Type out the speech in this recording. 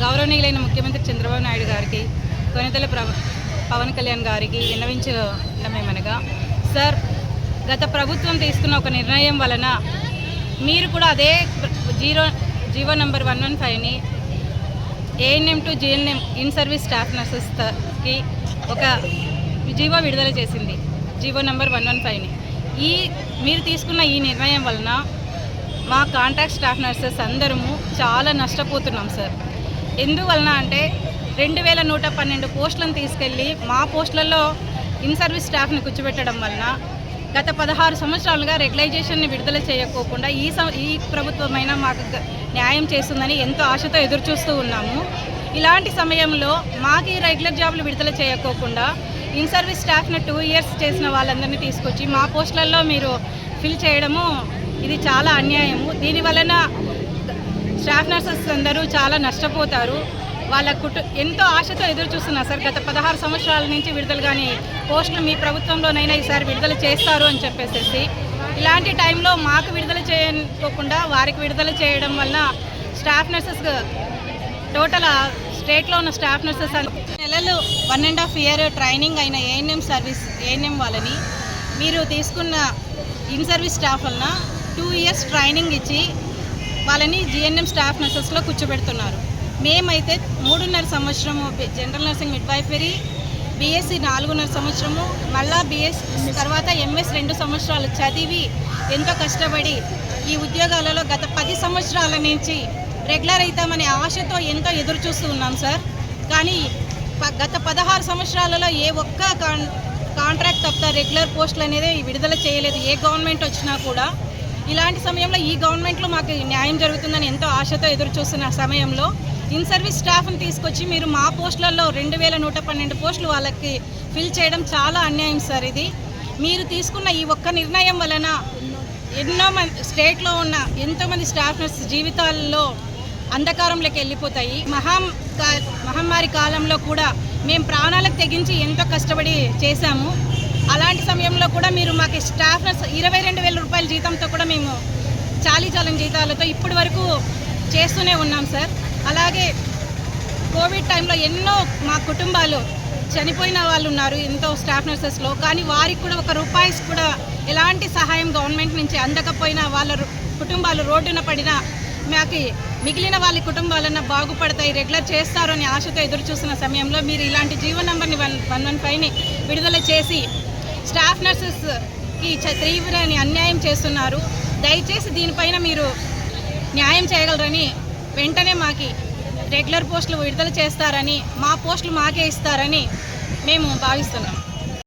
గౌరవనీయులైన ముఖ్యమంత్రి చంద్రబాబు నాయుడు గారికి కొనితెల పవన్ కళ్యాణ్ గారికి విన్నవించడమేమనగా సార్ గత ప్రభుత్వం తీసుకున్న ఒక నిర్ణయం వలన మీరు కూడా అదే zero GO number one one ఫైవ్ని ANM to GNM in service staff నర్సెస్కి ఒక జీవో విడుదల చేసింది జీవో నెంబర్ వన్ వన్ ఫైవ్ని. ఈ మీరు తీసుకున్న ఈ నిర్ణయం వలన మా కాంట్రాక్ట్ స్టాఫ్ నర్సెస్ అందరము చాలా నష్టపోతున్నాం సార్. ఎందువలన అంటే రెండు వేల నూట పన్నెండు పోస్టులను తీసుకెళ్ళి మా పోస్టులలో ఇన్ సర్వీస్ స్టాఫ్ని కూర్చోబెట్టడం వలన గత పదహారు సంవత్సరాలుగా రెగ్యులైజేషన్ని విడుదల చేయకోకుండా ఈ సం ఈ ప్రభుత్వమైనా మాకు న్యాయం చేస్తుందని ఎంతో ఆశతో ఎదురుచూస్తూ ఉన్నాము. ఇలాంటి సమయంలో మాకు ఈ రెగ్యులర్ జాబులు విడుదల చేయకోకుండా ఇన్ సర్వీస్ స్టాఫ్ని టూ ఇయర్స్ చేసిన వాళ్ళందరినీ తీసుకొచ్చి మా పోస్టులలో మీరు ఫిల్ చేయడము ఇది చాలా అన్యాయము. దీని వలన స్టాఫ్ నర్సెస్ అందరూ చాలా నష్టపోతారు. వాళ్ళ కుటు ఎంతో ఆశతో ఎదురు చూస్తున్నారు సార్. గత పదహారు సంవత్సరాల నుంచి విడుదల కానీ పోస్టులు మీ ప్రభుత్వంలోనైనా ఈసారి విడుదల చేస్తారు అని చెప్పేసి ఇలాంటి టైంలో మాకు విడుదల చేయకోకుండా వారికి విడుదల చేయడం వలన స్టాఫ్ నర్సెస్ టోటల్ స్టేట్లో ఉన్న స్టాఫ్ నర్సెస్ నెలలు one and half year training అయిన ఏఎన్ఎం సర్వీస్ ఏఎన్ఎం వాళ్ళని మీరు తీసుకున్న ఇన్ సర్వీస్ స్టాఫ్ వలన టూ ఇయర్స్ ట్రైనింగ్ ఇచ్చి వాళ్ళని జిఎన్ఎం స్టాఫ్ నర్సెస్లో కూర్చోబెడుతున్నారు. మేమైతే మూడున్నర సంవత్సరము జనరల్ నర్సింగ్ మిడ్వైఫరీ బీఎస్సీ నాలుగున్నర సంవత్సరము మళ్ళా బిఎస్ తర్వాత ఎంఎస్ రెండు సంవత్సరాలు చదివి ఎంతో కష్టపడి ఈ ఉద్యోగాలలో గత పది సంవత్సరాల నుంచి రెగ్యులర్ అవుతామనే ఆశతో ఎంతో ఎదురు చూస్తూ ఉన్నాం సార్. కానీ ప- గత పదహారు సంవత్సరాలలో ఏ ఒక్క కాంట్రాక్ట్ తప్ప రెగ్యులర్ పోస్టులు అనేది విడుదల చేయలేదు. ఏ గవర్నమెంట్ వచ్చినా కూడా ఇలాంటి సమయంలో ఈ గవర్నమెంట్లో మాకు న్యాయం జరుగుతుందని ఎంతో ఆశతో ఎదురు చూస్తున్న సమయంలో ఇన్ సర్వీస్ స్టాఫ్ని తీసుకొచ్చి మీరు మా పోస్టులలో రెండు వేల నూట పన్నెండు పోస్టులు వాళ్ళకి ఫిల్ చేయడం చాలా అన్యాయం సార్ ఇది. మీరు తీసుకున్న ఈ ఒక్క నిర్ణయం వలన ఎన్నో మంది స్టేట్లో ఉన్న ఎంతోమంది స్టాఫ్ నర్స్ జీవితాల్లో అంధకారంలోకి వెళ్ళిపోతాయి. మహా కా- మహమ్మారి కాలంలో కూడా మేము ప్రాణాలకు తెగించి ఎంతో కష్టపడి చేశాము. అలాంటి సమయంలో కూడా మీరు మాకు స్టాఫ్ ఇరవై రెండు వేల రూపాయల జీతంతో కూడా మేము చాలీ చాలని జీతాలతో ఇప్పటి వరకు చేస్తూనే ఉన్నాం సార్. అలాగే కోవిడ్ టైంలో ఎన్నో మా కుటుంబాలు చనిపోయిన వాళ్ళు ఉన్నారు ఎంతో స్టాఫ్ నర్సెస్లో. కానీ వారికి కూడా ఒక రూపాయి కూడా ఎలాంటి సహాయం గవర్నమెంట్ నుంచి అందకపోయినా వాళ్ళ కుటుంబాలు రోడ్డున పడినా మాకు మిగిలిన వాళ్ళ కుటుంబాలన్నా బాగుపడతాయి రెగ్యులర్ చేస్తారు అని ఆశతో ఎదురు చూస్తున్న సమయంలో మీరు ఇలాంటి జీవో నంబర్ని వన్ వన్ వన్ ఫైవ్ని విడుదల చేసి స్టాఫ్ నర్సెస్కి తీవ్ర తీవ్రని అన్యాయం చేస్తున్నారు. దయచేసి దీనిపైన మీరు న్యాయం చేయగలరని వెంటనే మాకి రెగ్యులర్ పోస్టులు విడుదల చేస్తారని మా పోస్టులు మాకే ఇస్తారని మేము భావిస్తున్నాం.